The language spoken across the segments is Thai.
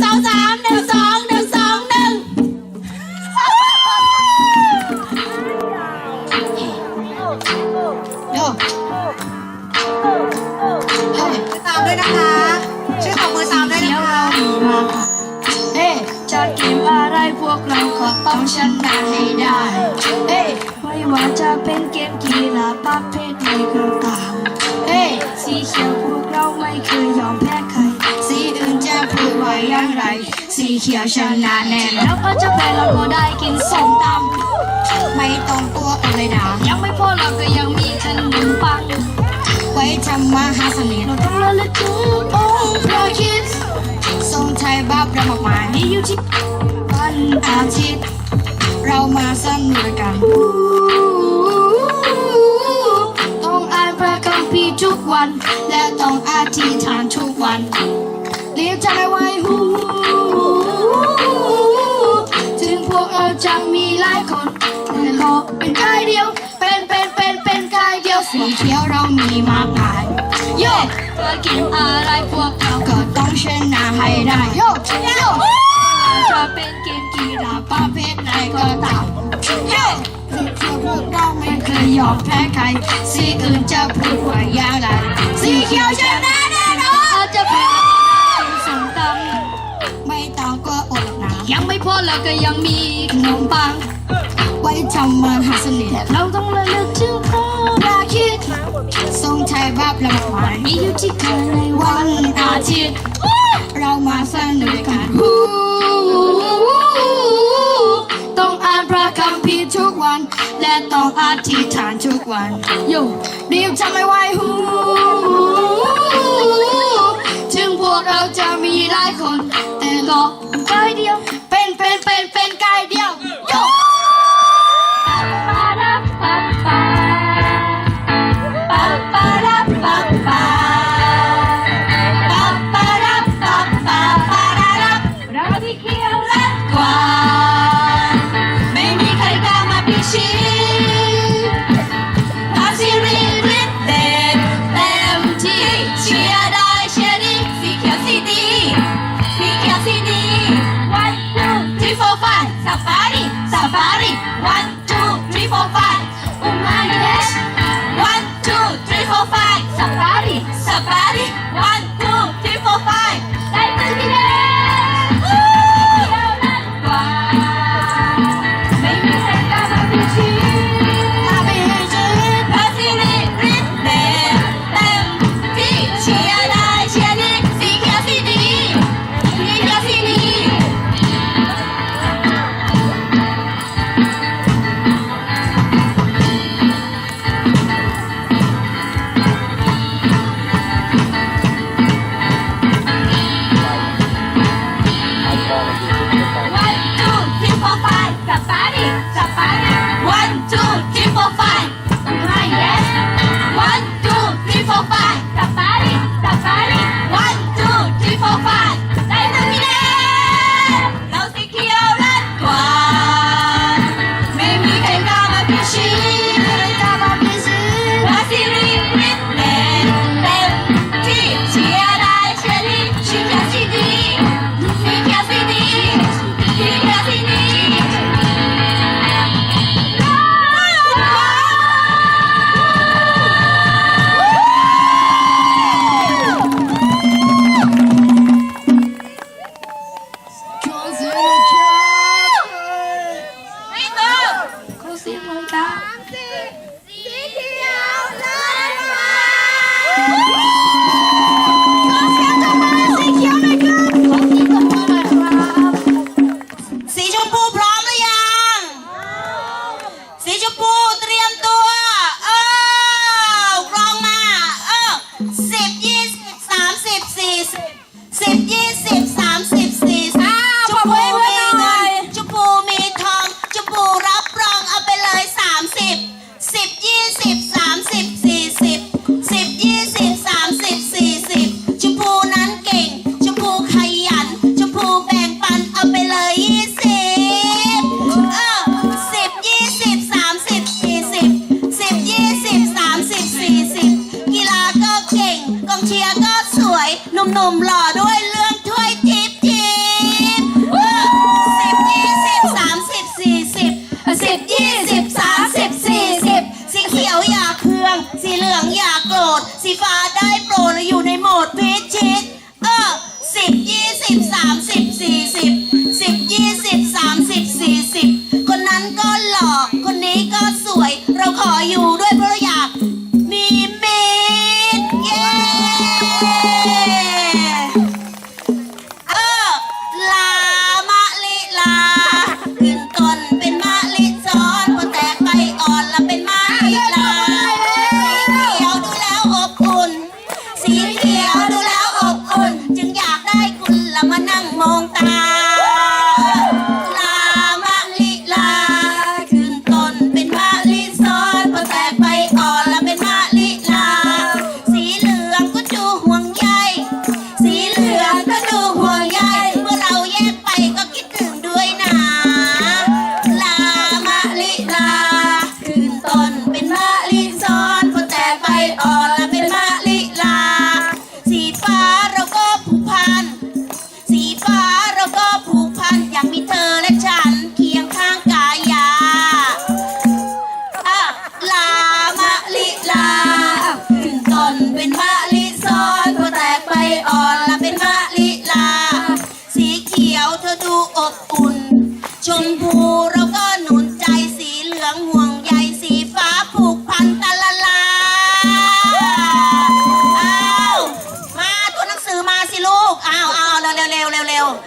sáu tám đều sáu สีเขียวชนะแน่แล้วก็จะแพ้เราก็ได้กินส้มตำไม่ต้องกลัวอะไรนะยังไม่พอเราก็ยังมีขนมปัง ไว้ทำมาหาเสน่ห์เราต้องระลึกถึงองค์พระคริดทรงไทยบาปเรามากมายนี่อยู่ที่วันอาทิตย์เรามาสนุกกันต้องอ่านพระคัมภีร์ทุกวัน และต้องอธิษฐานทุกวันเรียกใจไว้หู จะมีหลายคนแต่ก็เป็นกายเดียว เป็นเป็นเป็นเป็นกายเดียวสีเขียวเรามีมากมายโยเพื่อกินอะไรพวกเราก็ต้องชนะให้ได้โยโยจะเป็นเกมกีฬาประเภทไหนก็ตามโยสีเขียวพวกเราไม่เคยยอมแพ้ใครสีอื่นจะพูดว่าอย่างไร ก็ยังมีขนมปัง ไว้ทำมาหาเสน่ห์เราต้องระลึกถึงพระราคิดทรงไทยบาปละหมายมีอยู่ที่เกิดในวันอาทิตย์เรามาสนุกกันฮูต้องอ่านพระคัมภีร์ทุกวัน และต้องอธิษฐานทุกวันโยรีบจำไม่ไหวฮู เ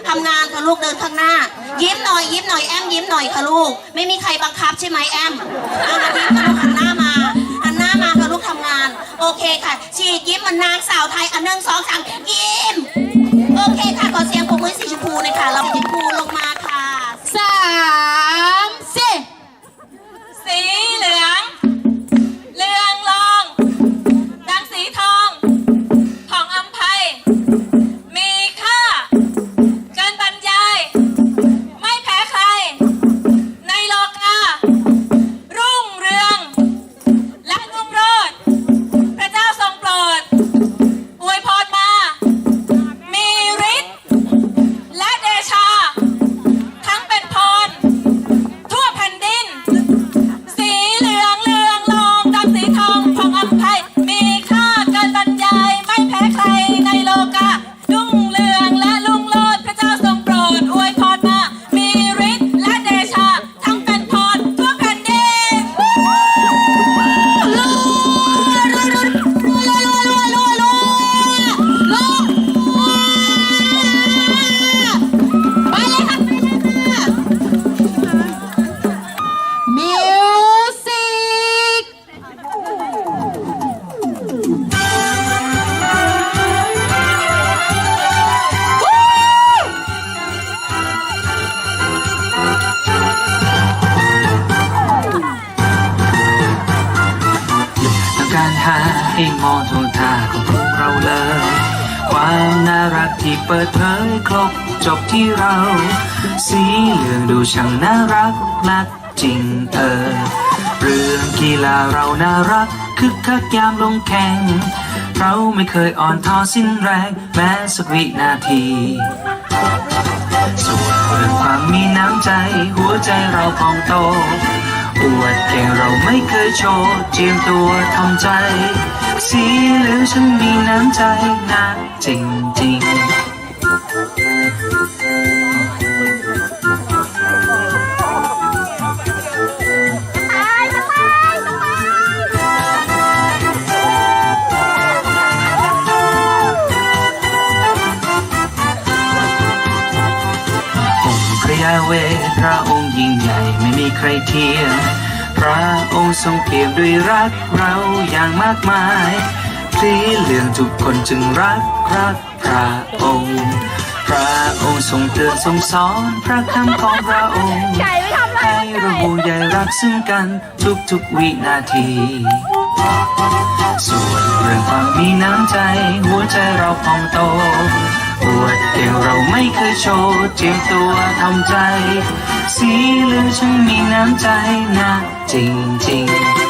ทำงานค่ะลูกเดินข้างหน้า ยิ้มหน่อยยิ้มหน่อยแอมยิ้มหน่อยค่ะลูก ไม่มีใครบังคับใช่ไหมแอมเอามายิ้มค่ะลูกหันหน้ามาหันหน้ามาค่ะลูกทำงาน โอเคค่ะ ฉีกยิ้มเหมันนางสาวไทยอันหนึ่งสองสามยิ้ม โอเคค่ะขอเสียงปรบมือสีชมพูหน่อยค่ะเราสีชมพู องดูช่างน่ารักนักจริงเออเรื่องกีฬาเราน่ารักคึกคักยามลงแข่ง เราไม่เคยอ่อนท้อสิ้นแรงแม้สักวินาทีส่วนเรื่องความมีน้ำใจ หัวใจเราพองโต อวดเก่งเราไม่เคยโชว์เจียมตัวทำใจ สีเหลืองฉันมีน้ำใจนะจริงจริงๆอง เทียม พระองค์ทรงเปี่ยมด้วยรักเราอย่างมากมายสีเหลืองทุกคนจึงรักรักพระองค์ พระองค์ทรงเตือนทรงสอนพระคำของพระองค์ให้เราห่วงใยรักซึ่งกันทุกทุกๆวินาที ส่วนเรื่องความมีน้ำใจหัวใจเราพองโต ปวดเก่งเราไม่เคยโชว์เจียมตัวทำใจ สีเหลืองฉันมีน้ำใจนะจริงจริง